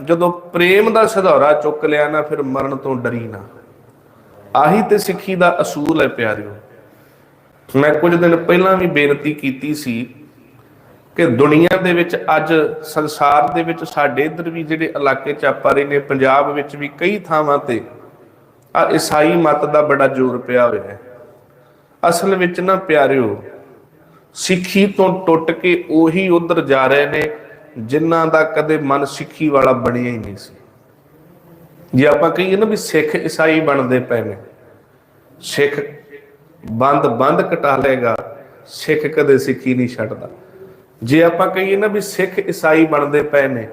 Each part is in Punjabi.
ਜਦੋਂ ਪ੍ਰੇਮ ਦਾ ਸਧੌਰਾ ਚੁੱਕ ਲਿਆ ਨਾ, ਫਿਰ ਮਰਨ ਤੋਂ ਡਰੀ ਨਾ। ਆਹੀ ਤੇ ਸਿੱਖੀ ਦਾ ਅਸੂਲ ਹੈ ਪਿਆਰਿਓ। ਮੈਂ ਕੁਝ ਦਿਨ ਪਹਿਲਾਂ ਵੀ ਬੇਨਤੀ ਕੀਤੀ ਸੀ ਕਿ ਦੁਨੀਆ ਦੇ ਵਿੱਚ ਅੱਜ ਸੰਸਾਰ ਦੇ ਵਿੱਚ ਸਾਡੇ ਇਧਰ ਵੀ ਜਿਹੜੇ ਇਲਾਕੇ ਚ ਆਪਾਂ ਰਹੇ ਨੇ, ਪੰਜਾਬ ਵਿੱਚ ਵੀ ਕਈ ਥਾਵਾਂ ਤੇ ਆ ਈਸਾਈ ਮਤ ਦਾ ਬੜਾ ਜ਼ੋਰ ਪਿਆ ਹੋਇਆ ਹੈ। ਅਸਲ ਵਿੱਚ ਨਾ ਪਿਆਰਿਓ, ਸਿੱਖੀ ਤੋਂ ਟੁੱਟ ਕੇ ਉਹੀ ਉਧਰ ਜਾ ਰਹੇ ਨੇ ਜਿਨ੍ਹਾਂ ਦਾ ਕਦੇ ਮਨ ਸਿੱਖੀ ਵਾਲਾ ਬਣਿਆ ਹੀ ਨਹੀਂ ਸੀ। ਜੇ ਆਪਾਂ ਕਹੀਏ ਨਾ ਵੀ ਸਿੱਖ ਈਸਾਈ ਬਣਦੇ ਪਏ ਨੇ ਸਿੱਖ ਬੰਦ ਬੰਦ ਕਟਾ ਲੇਗਾ ਸਿੱਖ ਕਦੇ ਸਿੱਖੀ ਨਹੀਂ ਛੱਡਦਾ। ਜੇ ਆਪਾਂ ਕਹੀਏ ਨਾ ਵੀ ਸਿੱਖ ਈਸਾਈ ਬਣਦੇ ਪਏ ਨੇ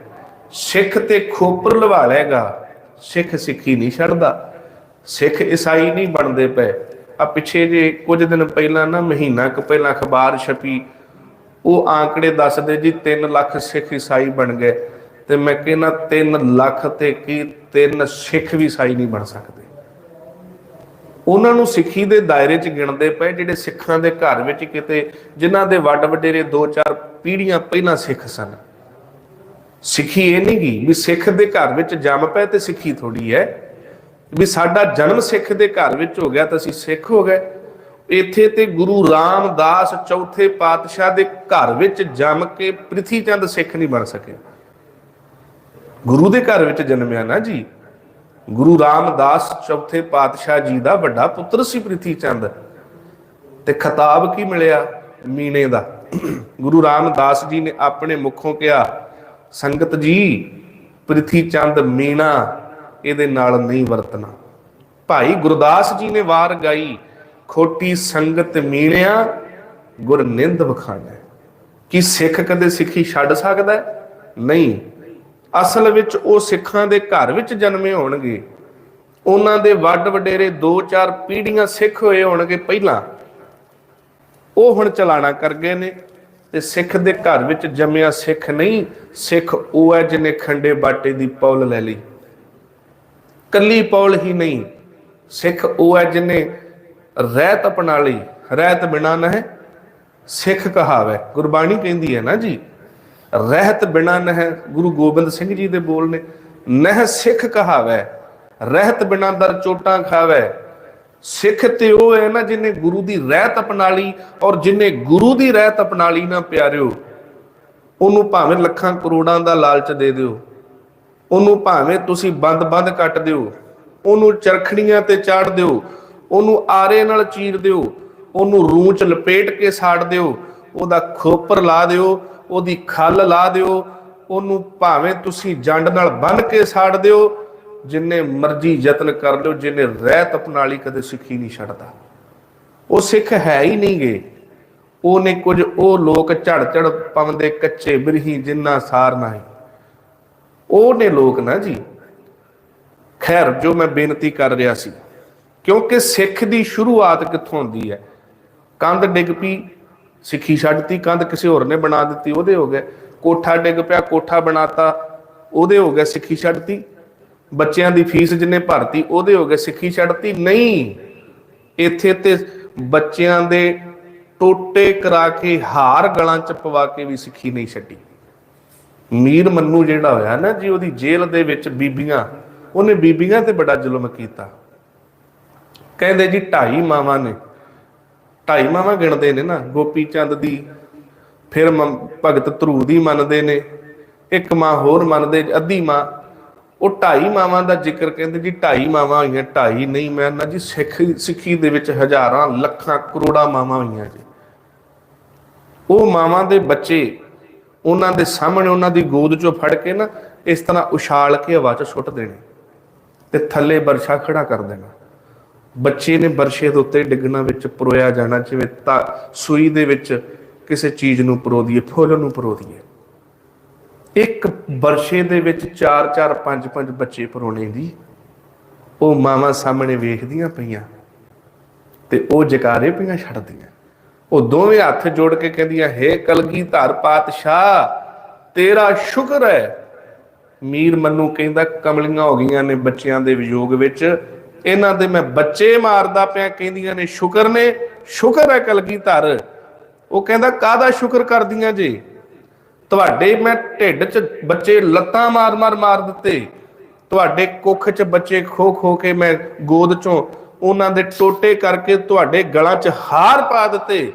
ਸਿੱਖ ਤੇ ਖੋਪਰ ਲਵਾ ਲੇਗਾ ਸਿੱਖ ਸਿੱਖੀ ਨਹੀਂ ਛੱਡਦਾ। ਸਿੱਖ ਈਸਾਈ ਨਹੀਂ ਬਣਦੇ ਪਏ। ਆ ਪਿੱਛੇ ਜੇ ਕੁਝ ਦਿਨ ਪਹਿਲਾਂ ਨਾ, ਮਹੀਨਾ ਕੁ ਪਹਿਲਾਂ ਅਖਬਾਰ ਛਪੀ ਉਹ ਆંકੜੇ ਦੱਸਦੇ ਜੀ 3 ਲੱਖ ਸਿੱਖ ਈਸਾਈ ਬਣ ਗਏ ਤੇ ਮੈਂ ਕਹਿੰਦਾ 3 ਲੱਖ ਤੇ ਕੀ 3 ਸਿੱਖ ਵੀ ਈਸਾਈ ਨਹੀਂ ਬਣ ਸਕਦੇ। ਉਹਨਾਂ ਨੂੰ ਸਿੱਖੀ ਦੇ ਦਾਇਰੇ 'ਚ ਗਿਣਦੇ ਪਏ ਜਿਹੜੇ ਸਿੱਖਾਂ ਦੇ ਘਰ ਵਿੱਚ ਕਿਤੇ ਜਿਨ੍ਹਾਂ ਦੇ ਵੱਡ ਵਡੇਰੇ 2-4 ਪੀੜ੍ਹੀਆਂ ਪਹਿਲਾਂ ਸਿੱਖ ਸਨ। ਸਿੱਖੀ ਇਹ ਨਹੀਂ ਗੀ ਵੀ ਸਿੱਖ ਦੇ ਘਰ ਵਿੱਚ ਜੰਮ ਪਏ ਤੇ ਸਿੱਖੀ ਥੋੜੀ ਹੈ। ਵੀ ਸਾਡਾ ਜਨਮ ਸਿੱਖ ਦੇ ਘਰ ਵਿੱਚ ਹੋ ਗਿਆ ਤਾਂ ਅਸੀਂ ਸਿੱਖ ਹੋ ਗਏ। ਇੱਥੇ ਤੇ ਗੁਰੂ ਰਾਮਦਾਸ ਚੌਥੇ ਪਾਤਸ਼ਾਹ ਦੇ ਘਰ ਵਿੱਚ ਜੰਮ ਕੇ ਪ੍ਰਿਥੀ ਚੰਦ ਸਿੱਖ ਨਹੀਂ ਬਣ ਸਕਿਆ ਗੁਰੂ ਦੇ ਘਰ ਵਿੱਚ ਜਨਮਿਆ ਨਾ ਜੀ। ਗੁਰੂ ਰਾਮਦਾਸ ਚੌਥੇ ਪਾਤਸ਼ਾਹ ਜੀ ਦਾ ਵੱਡਾ ਪੁੱਤਰ ਸੀ ਪ੍ਰਿਥੀ ਚੰਦ ਤੇ ਖਿਤਾਬ ਕੀ ਮਿਲਿਆ ਮੀਨੇ ਦਾ? ਗੁਰੂ ਰਾਮਦਾਸ ਜੀ ਨੇ ਆਪਣੇ ਮੁਖੋਂ ਕਿਹਾ, ਸੰਗਤ ਜੀ ਪ੍ਰਿਥੀ ਚੰਦ ਮੀਣਾ ਇਹਦੇ ਨਾਲ ਨਹੀਂ ਵਰਤਣਾ। ਭਾਈ ਗੁਰਦਾਸ ਜੀ ਨੇ ਵਾਰ ਗਾਈ ਖੋਟੀ ਸੰਗਤ ਮੀਣਿਆ ਗੁਰ ਨਿੰਦ ਵਖਾਣਾ। ਕੀ ਸਿੱਖ ਕਦੇ ਸਿੱਖੀ ਛੱਡ ਸਕਦਾ ਨਹੀਂ। ਅਸਲ ਵਿੱਚ ਉਹ ਸਿੱਖਾਂ ਦੇ ਘਰ ਵਿੱਚ ਜਨਮੇ ਹੋਣਗੇ। ਉਹਨਾਂ ਦੇ ਵੱਡ ਵਡੇਰੇ 2-4 ਪੀੜ੍ਹੀਆਂ ਸਿੱਖ ਹੋਏ ਹੋਣਗੇ ਪਹਿਲਾਂ। ਉਹ ਹੁਣ ਚਲਾਣਾ ਕਰ ਗਏ ਨੇ ਤੇ ਸਿੱਖ ਦੇ ਘਰ ਵਿੱਚ ਜੰਮਿਆ ਸਿੱਖ ਨਹੀਂ, ਸਿੱਖ ਉਹ ਹੈ ਜਿਹਨੇ ਖੰਡੇ ਬਾਟੇ ਦੀ ਪੌਲ ਲੈ ਲਈ। ਕੱਲੀ ਪੌਲ ਹੀ ਨਹੀਂ, ਸਿੱਖ ਉਹ ਹੈ ਜਿਹਨੇ ਰਹਿਤ ਅਪਣਾ ਲਈ ਰਹਿਤ ਬਿਨਾ ਨਹਿ, ਸਿੱਖ ਕਹਾਵੇ। ਗੁਰਬਾਣੀ ਕਹਿੰਦੀ ਹੈ ਨਾ ਜੀ, ਰਹਿਤ ਬਿਨਾ ਨਹਿ, ਗੁਰੂ ਗੋਬਿੰਦ ਸਿੰਘ ਜੀ ਦੇ ਬੋਲ ਨੇ, ਨਹਿ ਸਿੱਖ ਕਹਾਵੇ, ਰਹਿਤ ਬਿਨਾ ਦਰ ਚੋਟਾਂ ਖਾਵੇ। ਸਿੱਖ ਤੇ ਉਹ ਹੈ ਨਾ ਜਿਹਨੇ ਗੁਰੂ ਦੀ ਰਹਿਤ ਅਪਣਾ ਲਈ ਔਰ ਜਿਹਨੇ ਗੁਰੂ ਦੀ ਰਹਿਤ ਅਪਣਾ ਲਈ ਨਾ ਪਿਆਰਿਓ, ਉਹਨੂੰ ਭਾਵੇਂ ਲੱਖਾਂ ਕਰੋੜਾਂ ਦਾ ਲਾਲਚ ਦੇ ਦਿਓ, ਉਹਨੂੰ ਭਾਵੇਂ ਤੁਸੀਂ ਬੰਦ-ਬੰਦ ਕੱਟ ਦਿਓ, ਉਹਨੂੰ ਚਰਖੜੀਆਂ ਤੇ ਚਾੜ ਦਿਓ ਉਹਨੂੰ ਆਰੇ ਨਾਲ ਚੀਰ ਦਿਓ, ਉਹਨੂੰ ਰੂੰ ਚ ਲਪੇਟ ਕੇ ਸਾੜ ਦਿਓ, ਉਹਦਾ ਖੋਪਰ ਲਾ ਦਿਓ, ਉਹਦੀ ਖੱਲ ਲਾ ਦਿਓ, ਉਹਨੂੰ ਭਾਵੇਂ ਤੁਸੀਂ ਜੰਡ ਨਾਲ ਬੰਨ ਕੇ ਸਾੜ ਦਿਓ, ਜਿੰਨੇ ਮਰਜ਼ੀ ਯਤਨ ਕਰ ਲਿਓ, ਜਿੰਨੇ ਰਹਿਤ ਅਪਣਾ ਕਦੇ ਸਿੱਖੀ ਨਹੀਂ ਛੱਡਦਾ। ਉਹ ਸਿੱਖ ਹੈ ਹੀ ਨਹੀਂ ਨਹੀਂਗੇ। ਉਹਨੇ ਕੁਝ ਉਹ ਲੋਕ ਝੜ ਝੜ ਪਵੰਦੇ ਕੱਚੇ ਬਿਰਹੀ ਜਿੰਨਾ ਸਾਰ ਨਹੀਂ ਉਹ ਨੇ ਲੋਕ ਨਾ ਜੀ। ਖੈਰ, ਜੋ ਮੈਂ ਬੇਨਤੀ ਕਰ ਰਿਹਾ ਸੀ ਕਿਉਂਕਿ ਸਿੱਖ ਦੀ ਸ਼ੁਰੂਆਤ ਕਿੱਥੋਂ ਹੁੰਦੀ ਹੈ? ਕੰਧ ਡਿੱਗ ਪਈ, ਸਿੱਖੀ ਛੱਡਤੀ ਕੰਧ ਕਿਸੇ ਹੋਰ ਨੇ ਬਣਾ ਦਿੱਤੀ, ਉਹਦੇ ਹੋ ਗਏ। ਕੋਠਾ ਡਿੱਗ ਪਿਆ, ਕੋਠਾ ਬਣਾਤਾ, ਉਹਦੇ ਹੋ ਗਏ ਸਿੱਖੀ ਛੱਡਤੀ ਬੱਚਿਆਂ ਦੀ ਫੀਸ ਜਿੰਨੇ ਭਰਤੀ, ਉਹਦੇ ਹੋ ਗਏ ਸਿੱਖੀ ਛੱਡਤੀ ਨਹੀਂ, ਇੱਥੇ ਤੇ ਬੱਚਿਆਂ ਦੇ ਟੋਟੇ ਕਰਾ ਕੇ ਹਾਰ ਗਲਾਂ ਚ ਪਵਾ ਕੇ ਵੀ ਸਿੱਖੀ ਨਹੀਂ ਛੱਡੀ। ਮੀਰ ਮੰਨੂ ਜਿਹੜਾ ਹੋਇਆ ਨਾ ਜੀ, ਉਹਦੀ ਜੇਲ੍ਹ ਦੇ ਵਿੱਚ ਬੀਬੀਆਂ, ਉਹਨੇ ਬੀਬੀਆਂ ਤੇ ਬੜਾ ਜ਼ੁਲਮ ਕੀਤਾ। ਕਹਿੰਦੇ ਜੀ ਢਾਈ ਮਾਵਾਂ ਨੇ। ਢਾਈ ਮਾਵਾਂ ਗਿਣਦੇ ਨੇ ਨਾ, ਗੋਪੀ ਚੰਦ ਦੀ, ਫਿਰ ਮ- ਭਗਤ ਧਰੂ ਦੀ ਮੰਨਦੇ ਨੇ, ਇੱਕ ਮਾਂ ਹੋਰ ਮੰਨਦੇ, ਅੱਧੀ ਮਾਂ। ਉਹ ਢਾਈ ਮਾਵਾਂ ਦਾ ਜ਼ਿਕਰ ਕਹਿੰਦੇ ਜੀ ਢਾਈ ਮਾਵਾਂ ਹੋਈਆਂ, ਢਾਈ ਨਹੀਂ, ਮੈਂ ਨਾ ਜੀ ਸਿੱਖ, ਸਿੱਖੀ ਦੇ ਵਿੱਚ ਹਜ਼ਾਰਾਂ, ਲੱਖਾਂ, ਕਰੋੜਾਂ ਮਾਵਾਂ ਹੋਈਆਂ ਜੀ। ਉਹ ਮਾਵਾਂ ਦੇ ਬੱਚੇ, ਉਹਨਾਂ ਦੇ ਸਾਹਮਣੇ ਉਹਨਾਂ ਦੀ ਗੋਦ ਚੋਂ ਫੜ ਕੇ ਨਾ, ਇਸ ਤਰ੍ਹਾਂ ਉਛਾਲ ਕੇ ਹਵਾ 'ਚ ਸੁੱਟ ਦੇਣੇ ਤੇ ਥੱਲੇ ਬਰਸ਼ਾ ਖੜਾ ਕਰ ਦੇਣਾ। ਬੱਚੇ ਨੇ ਬਰਸ਼ੇ ਦੇ ਉੱਤੇ ਡਿੱਗਣਾ ਵਿੱਚ ਪਰੋਇਆ ਜਾਣਾ, ਜਿਵੇਂ ਤਾਂ ਸੂਈ ਦੇ ਵਿੱਚ ਕਿਸੇ ਚੀਜ਼ ਨੂੰ ਪਰੋ ਫੁੱਲ ਨੂੰ ਪਰੋ ਇੱਕ ਬਰਛੇ ਦੇ ਵਿੱਚ 4 4 5 5 ਬੱਚੇ ਪਰੋਣੇ ਦੀ, ਉਹ ਮਾਵਾਂ ਸਾਹਮਣੇ ਵੇਖਦੀਆਂ ਪਈਆਂ ਤੇ ਉਹ ਜਕਾਰੇ ਪਈਆਂ ਛੱਡਦੀਆਂ। ਉਹ ਦੋਵੇਂ ਹੱਥ ਜੋੜ ਕੇ ਕਹਿੰਦੀਆਂ, ਹੇ ਕਲਗੀ ਧਰ ਪਾਤਸ਼ਾਹ, ਤੇਰਾ ਸ਼ੁਕਰ ਹੈ। ਮੀਰ ਮੰਨੂ ਕਹਿੰਦਾ, ਕਮਲੀਆਂ ਹੋ ਗਈਆਂ ਨੇ ਬੱਚਿਆਂ ਦੇ ਵਿਯੋਗ ਵਿੱਚ। ਇਹਨਾਂ ਦੇ ਮੈਂ ਬੱਚੇ ਮਾਰਦਾ ਪਿਆ, ਕਹਿੰਦੀਆਂ ਨੇ, ਸ਼ੁਕਰ ਨੇ, ਸ਼ੁਕਰ ਹੈ ਕਲਗੀ ਧਰ। ਉਹ ਕਹਿੰਦਾ, ਕਾਹਦਾ ਸ਼ੁਕਰ ਕਰਦੀਆਂ ਜੀ? ਤੁਹਾਡੇ ਮੈਂ ਢਿੱਡ 'ਚ ਬੱਚੇ ਲੱਤਾਂ ਮਾਰ-ਮਾਰ ਮਾਰ ਦਿੱਤੇ। ਤੁਹਾਡੇ ਕੁੱਖ 'ਚ ਬੱਚੇ ਖੋ ਖੋ ਕੇ ਮੈਂ ਗੋਦ 'ਚੋਂ ਉਹਨਾਂ ਦੇ ਟੋਟੇ ਕਰਕੇ ਤੁਹਾਡੇ ਗਲਾਂ 'ਚ ਹਾਰ ਪਾ ਦਿੱਤੇ।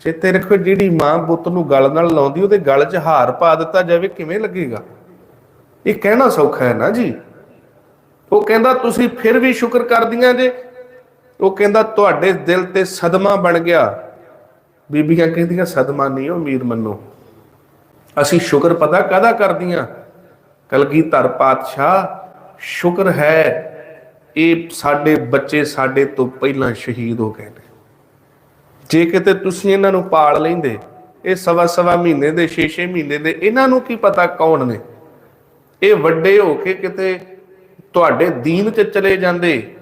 ਚੇਤੇ ਰੱਖੋ, ਜਿਹੜੀ ਮਾਂ ਪੁੱਤ ਨੂੰ ਗਲ ਨਾਲ ਲਾਉਂਦੀ, ਉਹਦੇ ਗਲ 'ਚ ਹਾਰ ਪਾ ਦਿੱਤਾ ਜਾਵੇ, ਕਿਵੇਂ ਲੱਗੇਗਾ? ਇਹ ਕਹਿਣਾ ਸੌਖਾ ਹੈ ਨਾ ਜੀ? ਉਹ ਕਹਿੰਦਾ, ਤੁਸੀਂ ਫਿਰ ਵੀ ਸ਼ੁਕਰ ਕਰਦੀਆਂ ਜੇ। ਉਹ ਕਹਿੰਦਾ, ਤੁਹਾਡੇ ਦਿਲ ਤੇ ਸਦਮਾ ਬਣ ਗਿਆ। ਬੀਬੀਆਂ ਕਹਿੰਦੀਆਂ, ਸਦਮਾ ਨਹੀਂ ਉਹ ਮੀਰ ਮੰਨੋ। ਅਸੀਂ ਸ਼ੁਕਰ ਪਤਾ ਕਾਹਦਾ ਕਰਦੀਆਂ? ਕਲਗੀਧਰ ਪਾਤਸ਼ਾਹ, ਸ਼ੁਕਰ ਹੈ, ਇਹ ਸਾਡੇ ਬੱਚੇ ਸਾਡੇ ਤੋਂ ਪਹਿਲਾਂ ਸ਼ਹੀਦ ਹੋ ਗਏ ਨੇ। ਜੇ ਕਿਤੇ ਤੁਸੀਂ ਇਹਨਾਂ ਨੂੰ ਪਾਲ ਲੈਂਦੇ, ਇਹ ਸਵਾ ਸਵਾ ਮਹੀਨੇ ਦੇ 6-6 ਮਹੀਨੇ ਦੇ, ਇਹਨਾਂ ਨੂੰ ਕੀ ਪਤਾ ਕੌਣ ਨੇ? ਇਹ ਵੱਡੇ ਹੋ ਕੇ ਕਿਤੇ ਤੁਹਾਡੇ ਦੀਨ 'ਚ ਚਲੇ ਜਾਂਦੇ,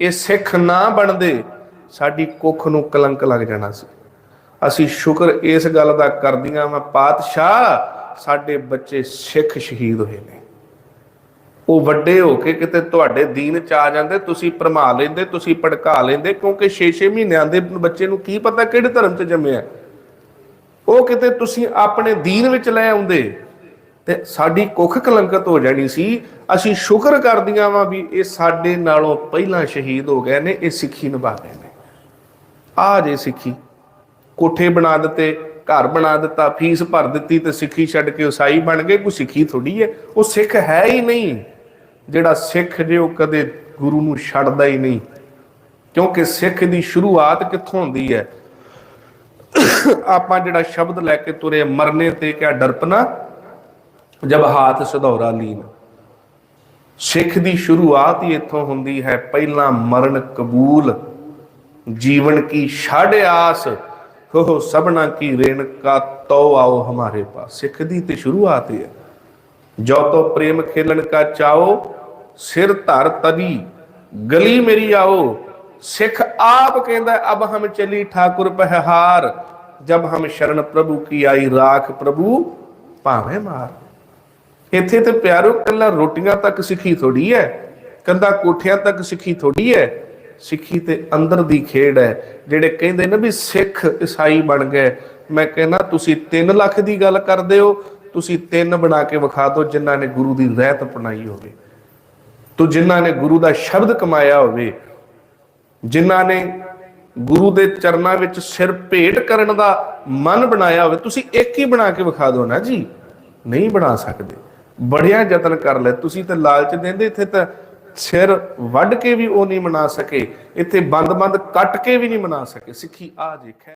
ਇਹ ਸਿੱਖ ਨਾ ਬਣਦੇ, ਸਾਡੀ ਕੁੱਖ ਨੂੰ ਕਲੰਕ ਲੱਗ ਜਾਣਾ ਸੀ। ਅਸੀਂ ਸ਼ੁਕਰ ਇਸ ਗੱਲ ਦਾ ਕਰਦੀਆਂ ਮੈਂ ਪਾਤਸ਼ਾਹ, ਸਾਡੇ ਬੱਚੇ ਸਿੱਖ ਸ਼ਹੀਦ ਹੋਏ ਨੇ। ਉਹ ਵੱਡੇ ਹੋ ਕੇ ਕਿਤੇ ਤੁਹਾਡੇ ਦੀਨ ਚ ਆ ਜਾਂਦੇ, ਤੁਸੀਂ ਭਰਮਾ ਲੈਂਦੇ, ਤੁਸੀਂ ਭੜਕਾ ਲੈਂਦੇ, ਕਿਉਂਕਿ 6-6 ਮਹੀਨਿਆਂ ਦੇ ਬੱਚੇ ਨੂੰ ਕੀ ਪਤਾ ਕਿਹੜੇ ਧਰਮ ਚ ਜੰਮਿਆ। ਉਹ ਕਿਤੇ ਤੁਸੀਂ ਆਪਣੇ ਦੀਨ ਵਿੱਚ ਲੈ ਆਉਂਦੇ ਤੇ ਸਾਡੀ ਕੁੱਖ ਕਲੰਕਤ ਹੋ ਜਾਣੀ ਸੀ। ਅਸੀਂ ਸ਼ੁਕਰ ਕਰਦੀਆਂ ਵਾਂ ਵੀ ਇਹ ਸਾਡੇ ਨਾਲੋਂ ਪਹਿਲਾਂ ਸ਼ਹੀਦ ਹੋ ਗਏ ਨੇ, ਇਹ ਸਿੱਖੀ ਨਿਭਾ ਗਏ ਨੇ। ਆ ਜੇ ਸਿੱਖੀ। ਕੋਠੇ ਬਣਾ ਦਿੱਤੇ, ਘਰ ਬਣਾ ਦਿੱਤਾ, ਫੀਸ ਭਰ ਦਿੱਤੀ ਤੇ ਸਿੱਖੀ ਛੱਡ ਕੇ ਉਸਾਈ ਬਣ ਗਏ, ਕੋਈ ਸਿੱਖੀ ਥੋੜੀ ਹੈ। ਉਹ ਸਿੱਖ ਹੈ ਹੀ ਨਹੀਂ। ਜਿਹੜਾ ਸਿੱਖ ਜੇ ਉਹ ਕਦੇ ਗੁਰੂ ਨੂੰ ਛੱਡਦਾ ਹੀ ਨਹੀਂ। ਕਿਉਂਕਿ ਸਿੱਖ ਦੀ ਸ਼ੁਰੂਆਤ ਕਿੱਥੋਂ ਹੁੰਦੀ ਹੈ? ਆਪਾਂ ਜਿਹੜਾ ਸ਼ਬਦ ਲੈ ਕੇ ਤੁਰੇ ਮਰਨੇ ਤੇ ਕਿਆ ਡਰਪਨਾ? ਜਬ ਹਾਥ ਸਧੌਰਾ ਲੀਨ। ਸਿੱਖ ਦੀ ਸ਼ੁਰੂਆਤ ਹੀ ਇੱਥੋਂ ਹੁੰਦੀ ਹੈ, ਪਹਿਲਾਂ ਮਰਨ ਕਬੂਲ। ਜੀਵਨ ਕੀ ਛੱਡ ਆਸ ਹੋ ਸਭਨਾ ਕੀ ਰੇਣ ਕਾ ਤੋ ਆਓ ਹਮਾਰੇ ਪਾਸ। ਸਿੱਖ ਦੀ ਤੇ ਸ਼ੁਰੂਆਤ ਹੀ ਹੈ। ਜੋ ਤੋ ਪ੍ਰੇਮ ਖੇਲਣ ਕਾ ਚਾਓ ਸਿਰ ਧਰ ਤਦੀ ਗਲੀ ਮੇਰੀ ਆਓ। ਸਿੱਖ ਆਪ ਕਹਿੰਦਾ, ਅਬ ਹਮ ਚਲੀ ਠਾਕੁਰ ਪਹਿਹਾਰ। ਜਬ ਹਮ ਸ਼ਰਨ ਪ੍ਰਭੂ ਕੀ ਆਈ, ਰਾਖ ਪ੍ਰਭੂ ਭਾਵੇਂ ਮਾਰ। ਇੱਥੇ ਤੇ ਪਿਆਰੋ, ਕੱਲਾ ਰੋਟੀਆਂ ਤੱਕ ਸਿੱਖੀ ਥੋੜੀ ਹੈ, ਕੰਦਾ ਕੋਠਿਆਂ ਤੱਕ ਸਿੱਖੀ ਥੋੜੀ ਹੈ, ਸਿੱਖੀ ਤੇ ਅੰਦਰ ਦੀ ਖੇਡ ਹੈ, ਜਿਹੜੇ ਕਹਿੰਦੇ ਨੇ ਵੀ ਸਿੱਖ ਈਸਾਈ ਬਣ ਗਏ। ਮੈਂ ਕਹਿੰਦਾ, ਤੁਸੀਂ 3 ਲੱਖ ਦੀ ਗੱਲ ਕਰਦੇ ਹੋ, ਤੁਸੀਂ ਤਿੰਨ ਬਣਾ ਕੇ ਵਿਖਾ ਦਿਓ, ਜਿਨ੍ਹਾਂ ਨੇ ਗੁਰੂ ਦੀ ਰਹਿਤ ਅਪਣਾਈ ਹੋਵੇ। ਤੋ ਜਿਨ੍ਹਾਂ ਨੇ ਗੁਰੂ ਦਾ ਸ਼ਬਦ ਕਮਾਇਆ ਹੋਵੇ, ਜਿਨ੍ਹਾਂ ਨੇ ਗੁਰੂ ਦੇ ਚਰਨਾਂ ਵਿੱਚ ਸਿਰ ਭੇਟ ਕਰਨ ਦਾ ਮਨ ਬਣਾਇਆ ਹੋਵੇ, ਤੁਸੀਂ ਇੱਕ ਹੀ ਬਣਾ ਕੇ ਵਿਖਾ ਦਿਓ ਨਾ ਜੀ। ਨਹੀਂ ਬਣਾ ਸਕਦੇ। ਬੜਿਆ ਯਤਨ ਕਰ ਲੈ ਤੁਸੀਂ ਤਾਂ ਲਾਲਚ ਦਿੰਦੇ, ਇੱਥੇ ਤਾਂ ਸਿਰ ਵੱਢ ਕੇ ਵੀ ਉਹ ਨਹੀਂ ਮਨਾ ਸਕੇ। ਇੱਥੇ ਬੰਦ-ਬੰਦ ਕੱਟ ਕੇ ਵੀ ਨਹੀਂ ਮਨਾ ਸਕੇ। ਸਿੱਖੀ ਆ ਜੇ ਖੈ